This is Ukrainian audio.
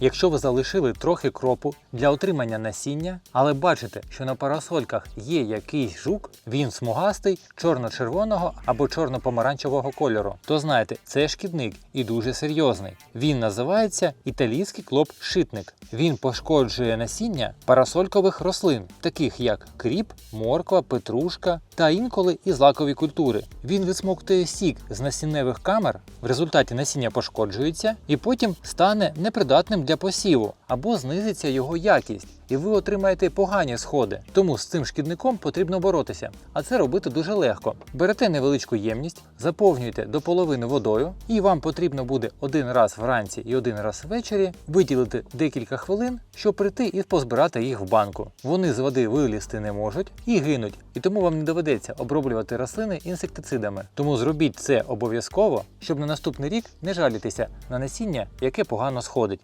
Якщо ви залишили трохи кропу для отримання насіння, але бачите, що на парасольках є якийсь жук, він смугастий, чорно-червоного або чорно-помаранчевого кольору, то знайте, це шкідник і дуже серйозний. Він називається італійський клоп-шитник. Він пошкоджує насіння парасолькових рослин, таких як кріп, морква, петрушка та інколи і злакові культури. Він висмоктує сік з насінневих камер, в результаті насіння пошкоджується і потім стане непридатним для посіву або знизиться його якість, і ви отримаєте погані сходи. Тому з цим шкідником потрібно боротися. А це робити дуже легко. Берете невеличку ємність, заповнюєте до половини водою, і вам потрібно буде один раз вранці і один раз ввечері виділити декілька хвилин, щоб прийти і позбирати їх в банку. Вони з води вилізти не можуть і гинуть, і тому вам не доведеться оброблювати рослини інсектицидами. Тому зробіть це обов'язково, щоб на наступний рік не жалітися на насіння, яке погано сходить.